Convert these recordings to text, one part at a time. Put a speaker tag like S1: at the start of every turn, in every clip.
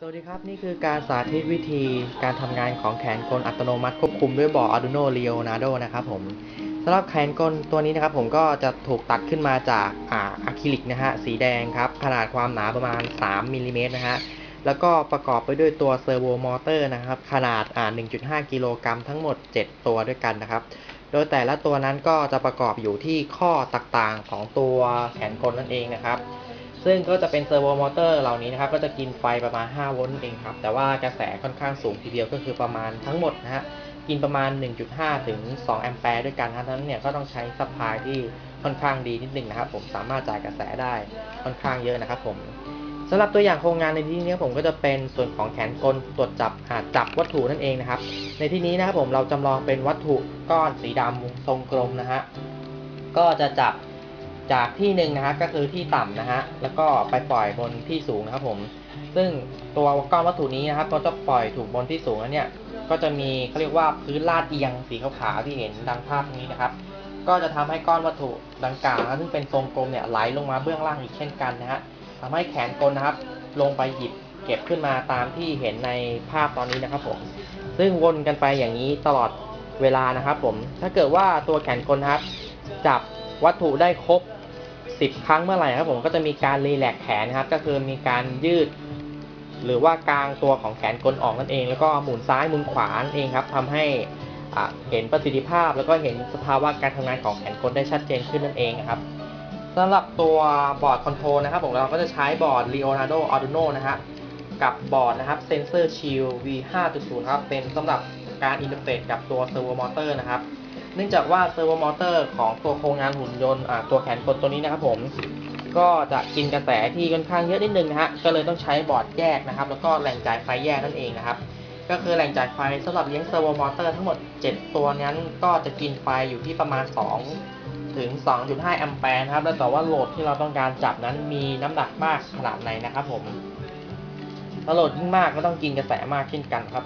S1: สวัสดีครับ นี่คือการสาธิตวิธีการทำงานของแขนกลอัตโนมัติควบคุมด้วยบอร์ด Arduino Leonardo นะครับผมสำหรับแขนกลตัวนี้นะครับผมก็จะถูกตัดขึ้นมาจากอ่าอะคริลิกนะฮะสีแดงครับ ขนาดความหนาประมาณ 3มิลลิเมตรนะฮะแล้วก็ประกอบไปด้วยตัวเซอร์โวมอเตอร์นะครับ ขนาดอ่า1.5 กิโลกรัมทั้งหมด 7 ตัวด้วยกันนะครับ โดยแต่ละตัวนั้นก็จะประกอบอยู่ที่ข้อต่างๆของตัวแขนกลนั่นเองนะครับ ซึ่งก็จะเป็นเซอร์โวมอเตอร์เหล่านี้นะครับ ก็จะกินไฟประมาณ 5 โวลต์เองครับ แต่ว่ากระแสค่อนข้างสูงทีเดียวก็คือประมาณทั้งหมดนะฮะ กินประมาณ 1.5 ถึง 2 แอมแปร์ด้วยกันทั้งนั้นเนี่ยก็ต้องใช้ซัพพลายที่ค่อนข้างดีนิดหนึ่งนะครับ ผมสามารถจ่ายกระแสได้ค่อนข้างเยอะนะครับผมสำหรับตัวอย่างโครงงานในที่นี้ผมก็จะเป็นส่วนของแขนกลตรวจจับหาจับวัตถุนั่นเองนะครับ ในที่นี้นะครับผมเราจำลองเป็นวัตถุก้อนสีดำทรงกลมนะฮะก็จะจับ จากที่หนึ่งนะฮะก็คือที่ต่ำนะฮะแล้วก็ไปปล่อยบนที่สูงนะครับผม ซึ่งตัวก้อนวัตถุนี้นะครับก็จะปล่อยถูกบนที่สูงแล้วเนี่ยก็จะมีเขาเรียกว่าพื้นลาดเอียงสีขาวๆที่เห็นดังภาพนี้นะครับ ก็จะทำให้ก้อนวัตถุดังกล่าวนะซึ่งเป็นทรงกลมเนี่ยไหลลงมาเบื้องล่างอีกเช่นกันนะฮะทำให้แขนกลนะครับ ลงไปหยิบเก็บขึ้นมาตามที่เห็นในภาพตอนนี้นะครับผม ซึ่งวนกันไปอย่างนี้ตลอดเวลานะครับผม ถ้าเกิดว่าตัวแขนกลนะครับ จับวัตถุได้ครบ 10 ครั้งเมื่อไหร่ครับผมก็จะมีการรีแลกแขนนะครับ ก็คือมีการยืด หรือว่ากางตัวของแขนกลออกนั่นเอง แล้วก็หมุนซ้ายหมุนขวานั่นเองครับทำให้เห็นประสิทธิภาพ แล้วก็เห็นสภาวะการทำงานของแขนกลได้ชัดเจนขึ้นนั่นเองครับสำหรับตัวบอร์ดคอนโทรลนะครับผมเราก็จะใช้บอร์ด Leonardo Arduino นะฮะกับบอร์ดนะครับ Sensor Shield V5.0 ครับเป็นสำหรับการอินเทอร์เฟซกับตัวเซอร์โวมอเตอร์นะครับ นื่องจากว่าเซอร์โวมอเตอร์ของตัวโครงงานหุ่นยนต์ตัวแขนกลตัวนี้นะครับผมก็จะกินกระแสที่ค่อนข้างเยอะนิดนึงนะฮะก็เลยต้องใช้บอร์ดแยกนะครับ แล้วก็แหล่งจ่ายไฟแยกนั่นเองนะครับ ก็คือแหล่งจ่ายไฟสำหรับเลี้ยงเซอร์โวมอเตอร์ทั้งหมด 7 ตัวนั้นก็จะกินไฟอยู่ที่ประมาณ 2 ถึง 2.5 แอมแปร์นะครับ แล้วแต่ว่าโหลดที่เราต้องการจับนั้นมีน้ำหนักมากขนาดไหนนะครับผมถ้าโหลดยิ่งมากก็ต้องกินกระแสมากเช่นกันครับ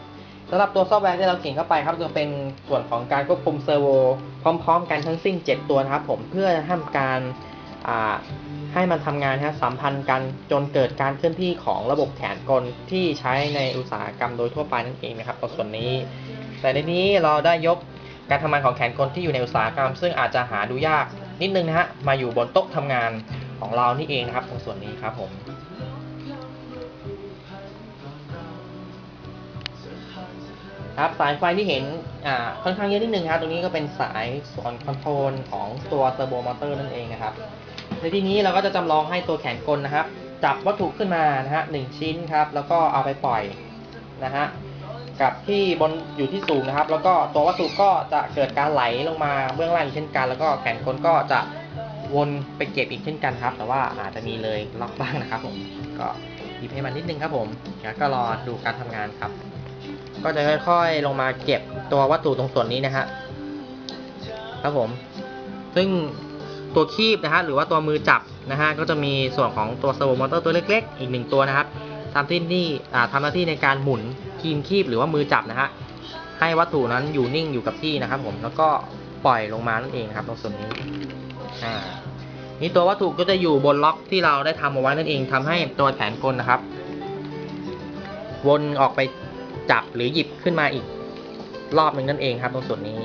S1: สำหรับตัวซอฟต์แวร์ที่เราเขียนเข้าไปครับจะเป็นส่วนของการควบคุมเซอร์โวพร้อม ๆ กันทั้งสิ้น 7 ตัวนะครับผมเพื่อทำการให้มันทำงานนะสัมพันธ์กันจนเกิดการเคลื่อนที่ของระบบแขนกลที่ใช้ในอุตสาหกรรมโดยทั่วไปนั่นเองนะครับตรงส่วนนี้ แต่ในนี้เราได้ยกการทำงานของแขนกลที่อยู่ในอุตสาหกรรม ซึ่งอาจจะหาดูยากนิดนึงนะฮะมาอยู่บนโต๊ะทำงานของเรานี่เองนะครับตรงส่วนนี้ครับผม ครับสายไฟที่เห็นอ่าค่อนข้างเยอะนิดนึงครับตรงนี้ก็เป็นสายส่วนคอนโทรลของตัวเซอร์โบมอเตอร์นั่นเองนะครับในที่นี้เราก็จะจำลองให้ตัวแขนกลนะครับ จับวัตถุขึ้นมานะฮะหนึ่งชิ้นครับ แล้วก็เอาไปปล่อยนะฮะกับที่บนอยู่ที่สูงนะครับ แล้วก็ตัววัตถุก็จะเกิดการไหลลงมาเบื้องล่างอีกเช่นกัน แล้วก็แขนกลก็จะวนไปเก็บอีกเช่นกันครับ แต่ว่าอาจจะมีเลยล็อกบ้างนะครับผมก็หยิบให้มันนิดนึงครับผมแล้วก็รอดูการทำงานครับ ก็จะค่อยๆลงมาเก็บตัววัตถุตรงส่วนนี้นะฮะครับผม ซึ่งตัวคีบนะฮะหรือว่าตัวมือจับนะฮะก็จะมีส่วนของตัวเซอร์โวมอเตอร์ตัวเล็ก ๆ อีกหนึ่งตัวนะครับทำที่นี่ทำหน้าที่ในการหมุนคีมคีบหรือว่ามือจับนะฮะให้วัตถุนั้นอยู่นิ่งอยู่กับที่นะครับ ผมแล้วก็ปล่อยลงมานั่นเองครับตรงส่วนนี้อ่านี่ตัววัตถุก็จะอยู่บนล็อกที่เราได้ทำเอาไว้นั่นเองทำให้ตัวแขนกลนะครับ วนออกไป จับหรือหยิบขึ้นมาอีกรอบหนึ่งนั่นเองครับตรงส่วนนี้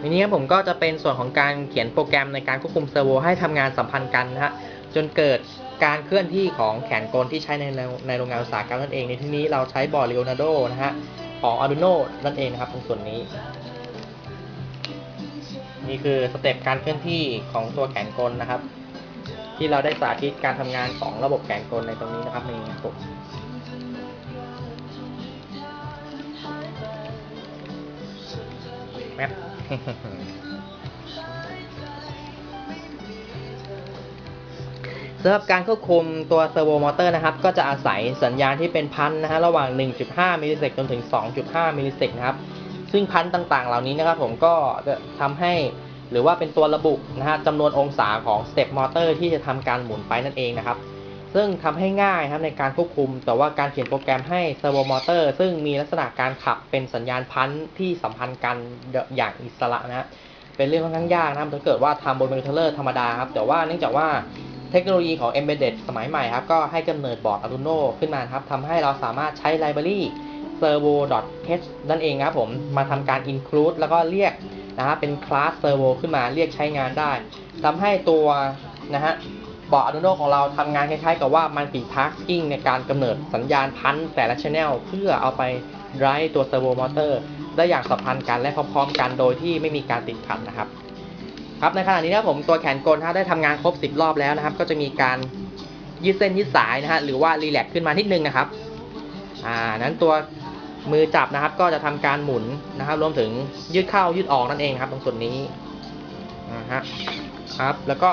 S1: ทีนี้ครับผมก็จะเป็นส่วนของการเขียนโปรแกรมในการควบคุมเซอร์โวให้ทำงานสัมพันธ์กันนะฮะจนเกิดการเคลื่อนที่ของแขนกลที่ใช้ในในโรงงานอุตสาหกรรมนั่นเองในที่นี้เราใช้บอร์ด Leonardo นะฮะของ Arduino นั่นเองนะครับ ตรงส่วนนี้ นี่คือสเต็ปการเคลื่อนที่ของตัวแขนกลนะครับ ที่เราได้สาธิตการทำงานของระบบแขนกลในตรงนี้นะครับนี่ครับผม แมปสำหรับการควบคุมตัวเซอร์โวมอเตอร์นะครับ ก็จะอาศัยสัญญาณที่เป็นพันนะฮะระหว่าง 1.5 มิลลิเซกจนถึง 2.5 มิลลิเซกนะครับ ซึ่งพันต่างๆ เหล่านี้นะครับผมก็จะทำให้หรือว่าเป็นตัวระบุนะฮะจำนวนองศาของสเต็ปมอเตอร์ที่จะทำการหมุนไปนั่นเองนะครับ ซึ่งทำให้ง่ายครับในการควบคุม แต่ว่าการเขียนโปรแกรมให้เซอร์โวมอเตอร์ซึ่งมีลักษณะการขับเป็นสัญญาณพันธ์ที่สัมพันธ์กันอย่างอิสระนะฮะเป็นเรื่องค่อนข้างยากนะครับถ้าเกิดว่าทำบนคอมพิวเตอร์ธรรมดาครับ แต่ว่าเนื่องจากว่าเทคโนโลยีของ Embedded สมัยใหม่ครับ ก็ให้กำเนิดบอร์ด Arduino ขึ้นมาครับทำให้เราสามารถใช้ library servo.h นั่นเองครับผม มาทำการ include แล้วก็เรียกนะฮะเป็นคลาส servo ขึ้นมาเรียกใช้งานได้ทำให้ตัวนะฮะ บอร์ด Arduino ของเราทำงานคล้ายๆ กับว่ามันติ tasking ในการกำเนิดสัญญาณพันแต่ละ channel เพื่อเอาไป drive ตัว servo motor ได้อย่างสัมพันธ์กันและพร้อมๆ กันโดยที่ไม่มีการติดขัดนะครับ ครับในขณะนี้นะผมตัวแขนกลได้ทำงานครบ 10 รอบแล้วนะครับ ก็จะมีการยืดเส้นยืดสายนะฮะหรือว่ารีแลกขึ้นมานิดนึงนะครับอ่านั้นตัวมือจับนะครับ ก็จะทำการหมุนนะครับ รวมถึงยืดเข้ายืดออกนั่นเองครับ ตรงส่วนนี้นะฮะครับ แล้วก็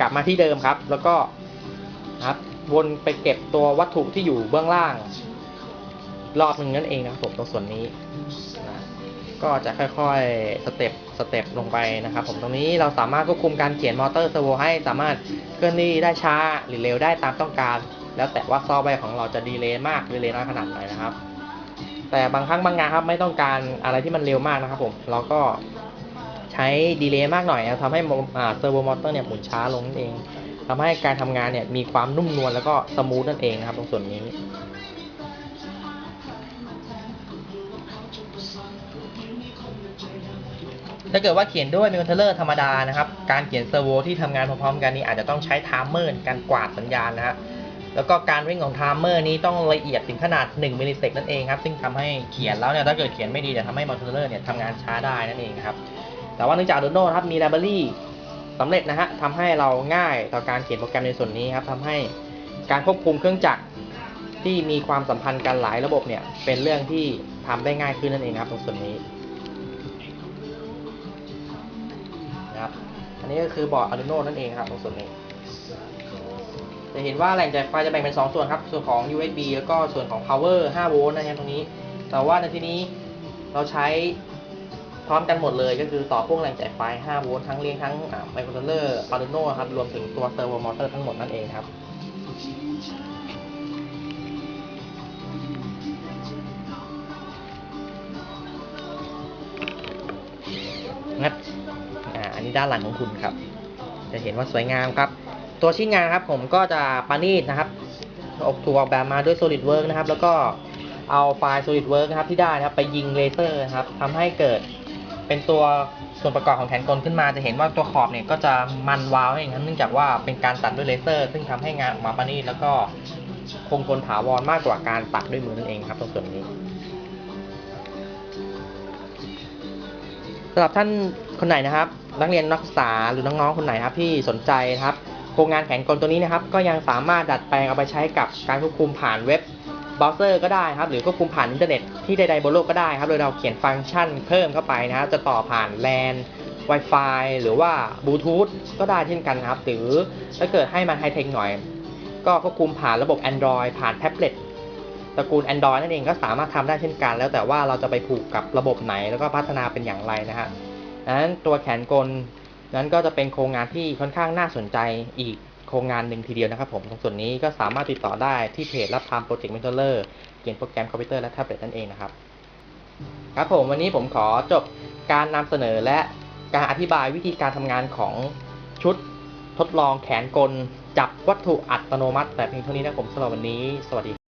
S1: กลับมาที่เดิมครับ แล้วก็ครับวนไปเก็บตัววัตถุที่อยู่เบื้องล่าง รอบหนึ่งนั่นเองนะครับผมตรงส่วนนี้นะก็จะค่อยๆสเต็ปสเต็ปลงไปนะครับผมตรงนี้เราสามารถควบคุมการเขียนมอเตอร์เซอร์โวให้สามารถเคลื่อนที่ได้ช้าหรือเร็วได้ตามต้องการ แล้วแต่ว่าซอฟต์แวร์ของเราจะดีเลย์มากดีเลย์น้อยขนาดไหนนะครับ แต่บางครั้งบางงานครับไม่ต้องการอะไรที่มันเร็วมากนะครับผมเราก็ ใช้ดีเลย์มากหน่อยนะทำให้เซอร์โวมอเตอร์เนี่ยหมุนช้าลงนั่นเองทำให้การทำงานเนี่ยมีความนุ่มนวลแล้วก็สมูทนั่นเองนะครับ ตรงส่วนนี้ถ้าเกิดว่าเขียนด้วยม c o n t r o l l e r ธรรมดานะครับ การเขียนเซอร์โวที่ทำงานพร้อมๆกันนี้อาจจะต้องใช้ไทม์เมอร์การกวาดสัญญาณนะฮะ แล้วก็การวิ่งของไทม์เมอร์นี้ต้องละเอียดถึงขนาด 1 มิลลิเซกนั่นเองครับ ซึ่งทำให้เขียนแล้วเนี่ยถ้าเกิดเขียนไม่ดีจะทำให้ม c o n t r o l l e r เนี่ยทำงานช้าได้นั่นเองครับ แต่ว่าเนื่องจาก Arduino นะครับมี library สำเร็จนะฮะทำให้เราง่ายต่อการเขียนโปรแกรมในส่วนนี้ครับทำให้การควบคุมเครื่องจักรที่มีความสัมพันธ์กันหลายระบบเนี่ย เป็นเรื่องที่ทำได้ง่ายขึ้นนั่นเองครับตรงส่วนนี้นะครับอันนี้ก็คือบอร์ด Arduino นั่นเองครับตรงส่วนนี้จะเห็นว่าแหล่งจ่ายไฟจะแบ่งเป็น 2 ส่วนครับ ส่วนของ USB แล้วก็ส่วนของ power 5 โวลต์นะครับตรงนี้ แต่ว่าในที่นี้เราใช้ ร้อมกันหมดเลย ก็คือต่อพ่วงแหล่งจ่ายไฟ 5 โวลต์ทั้งเรียงทั้งไมโครคอนโทรลเลอร์ Arduino ครับ รวมถึงตัว servo motor ทั้งหมดนั่นเองครับงัดอ่าอันนี้ด้านหลังของคุณครับ จะเห็นว่าสวยงามครับ ตัวชิ้นงานครับผมก็จะปานีตนะครับ ออกถูกออกแบบมาด้วย SolidWorks นะครับ แล้วก็เอาไฟล์ SolidWorks นะครับที่ได้นะครับ ไปยิงเลเซอร์นะครับทำให้เกิด เป็นตัวส่วนประกอบของแขนกลขึ้นมาจะเห็นว่าตัวขอบเนี่ยก็จะมันวาวอย่างนั้นเนื่องจากว่าเป็นการตัดด้วยเลเซอร์ ซึ่งทำให้งานออกมาปานีตแล้วก็คงทนถาวรมากกว่าการตัดด้วยมือนั่นเองครับตรงส่วนนี้สำหรับท่านคนไหนนะครับ นักเรียนนักศึกษาหรือน้องๆคนไหนครับที่สนใจครับโครงงานแขนกลตัวนี้นะครับ ก็ยังสามารถดัดแปลงเอาไปใช้กับการควบคุมผ่านเว็บ เบราว์เซอร์ก็ได้ครับ หรือควบคุมผ่านอินเทอร์เน็ตที่ใดๆบนโลกก็ได้ครับ โดยเราเขียนฟังก์ชันเพิ่มเข้าไปนะครับ จะต่อผ่าน LAN Wi-Fi หรือว่าบลูทูธก็ได้เช่นกันครับ หรือถ้าเกิดให้มันไฮเทคหน่อย ก็ควบคุมผ่านระบบ Android ผ่านแท็บเล็ตตระกูล Android นั่นเองก็สามารถทำได้เช่นกัน แล้วแต่ว่าเราจะไปผูกกับระบบไหนแล้วก็พัฒนาเป็นอย่างไรนะฮะดังนั้นตัวแขนกลนั้นก็จะเป็นโครงงานที่ค่อนข้างน่าสนใจอีก โครงงานหนึ่งทีเดียวนะครับผมตรงส่วนนี้ก็สามารถติดต่อได้ที่เพจรับทำโปรเจกต์เมนเทอร์เขียนโปรแกรมคอมพิวเตอร์และแท็บเล็ตนั่นเองนะครับครับผมวันนี้ผมขอจบการนำเสนอและการอธิบายวิธีการทำงานของชุดทดลองแขนกล จับวัตถุอัตโนมัติ แต่เพียงเท่านี้นะผมสำหรับวันนี้ สวัสดี